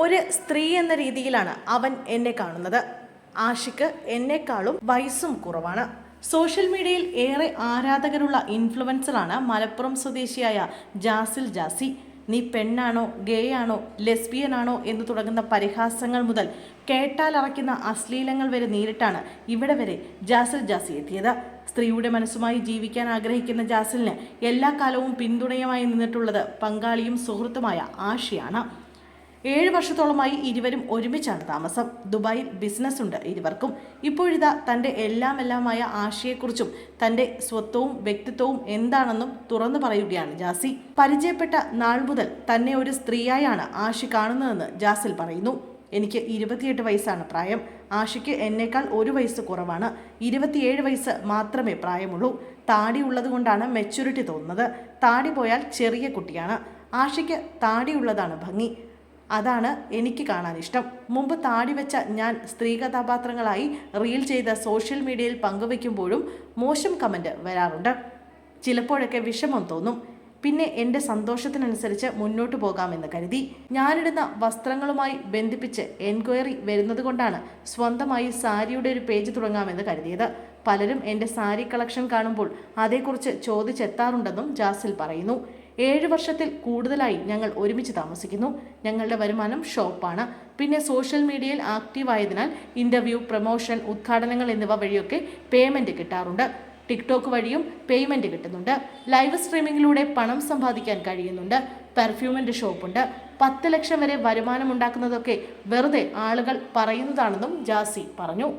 ഒരു സ്ത്രീ എന്ന രീതിയിലാണ് അവൻ എന്നെ കാണുന്നത്. ആഷിക്ക് എന്നെക്കാളും വയസ്സും കുറവാണ്. സോഷ്യൽ മീഡിയയിൽ ഏറെ ആരാധകരുള്ള ഇൻഫ്ലുവൻസറാണ് മലപ്പുറം സ്വദേശിയായ ജാസിൽ ജാസി. നീ പെണ്ണാണോ ഗേ ആണോ ലെസ്ബിയൻ ആണോ എന്ന് തുടങ്ങുന്ന പരിഹാസങ്ങൾ മുതൽ കേട്ടാലറയ്ക്കുന്ന അശ്ലീലങ്ങൾ വരെ നേരിട്ടാണ് ഇവിടെ വരെ ജാസിൽ ജാസി എത്തിയത്. സ്ത്രീയുടെ മനസ്സുമായി ജീവിക്കാൻ ആഗ്രഹിക്കുന്ന ജാസിലിന് എല്ലാ കാലവും പിന്തുണയുമായി നിന്നിട്ടുള്ളത് പങ്കാളിയും സുഹൃത്തുമായ ആഷിയാണ്. ഏഴ് വർഷത്തോളമായി ഇരുവരും ഒരുമിച്ചാണ് താമസം. ദുബായിൽ ബിസിനസ് ഉണ്ട് ഇരുവർക്കും. ഇപ്പോഴിതാ തന്റെ എല്ലാം എല്ലാമായ ആശയെക്കുറിച്ചും തന്റെ സ്വത്വവും വ്യക്തിത്വവും എന്താണെന്നും തുറന്നു പറയുകയാണ് ജാസി. പരിചയപ്പെട്ട നാൾ മുതൽ തന്നെ ഒരു സ്ത്രീയായാണ് ആഷി കാണുന്നതെന്ന് ജാസിൽ പറയുന്നു. എനിക്ക് ഇരുപത്തിയെട്ട് വയസ്സാണ് പ്രായം. ആഷിക്ക് എന്നേക്കാൾ ഒരു വയസ്സ് കുറവാണ്. ഇരുപത്തിയേഴ് വയസ്സ് മാത്രമേ പ്രായമുള്ളൂ. താടി ഉള്ളതുകൊണ്ടാണ് മെച്യൂരിറ്റി തോന്നുന്നത്. താടി പോയാൽ ചെറിയ കുട്ടിയാണ്. ആഷിക്ക് താടിയുള്ളതാണ് ഭംഗി. അതാണ് എനിക്ക് കാണാൻ ഇഷ്ടം മുമ്പ് താടി വെച്ച ഞാൻ സ്ത്രീ കഥാപാത്രങ്ങളായി റീൽ ചെയ്ത സോഷ്യൽ മീഡിയയിൽ പങ്കുവെക്കുമ്പോഴും മോശം കമന്റ് വരാറുണ്ട്. ചിലപ്പോഴൊക്കെ വിഷമം തോന്നും. പിന്നെ എന്റെ സന്തോഷത്തിനനുസരിച്ച് മുന്നോട്ട് പോകാമെന്ന് കരുതി. ഞാനിടുന്ന വസ്ത്രങ്ങളുമായി ബന്ധിപ്പിച്ച് എൻക്വയറി വരുന്നത് കൊണ്ടാണ് സ്വന്തമായി സാരിയുടെ ഒരു പേജ് തുടങ്ങാമെന്ന് കരുതിയത്. പലരും എന്റെ സാരി കളക്ഷൻ കാണുമ്പോൾ അതേക്കുറിച്ച് ചോദിച്ചെത്താറുണ്ടെന്നും ജാസിൽ പറയുന്നു. ഏഴ് വർഷത്തിൽ കൂടുതലായി ഞങ്ങൾ ഒരുമിച്ച് താമസിക്കുന്നു. ഞങ്ങളുടെ വരുമാനം ഷോപ്പാണ്. പിന്നെ സോഷ്യൽ മീഡിയയിൽ ആക്റ്റീവ് ആയതിനാൽ ഇന്റർവ്യൂ പ്രൊമോഷൻ ഉദ്ഘാടനങ്ങൾ എന്നിവ വഴിയൊക്കെ പേയ്മെന്റ് കിട്ടാറുണ്ട്. ടിക്ടോക്ക് വഴിയും പേയ്മെന്റ് കിട്ടുന്നുണ്ട്. ലൈവ് സ്ട്രീമിങ്ങിലൂടെ പണം സമ്പാദിക്കാൻ കഴിയുന്നുണ്ട്. പെർഫ്യൂമിന്റെ ഷോപ്പുണ്ട് പത്ത് ലക്ഷം വരെ വരുമാനം ഉണ്ടാക്കുന്നതൊക്കെ വെറുതെ ആളുകൾ പറയുന്നതാണെന്നും ജാസി പറഞ്ഞു.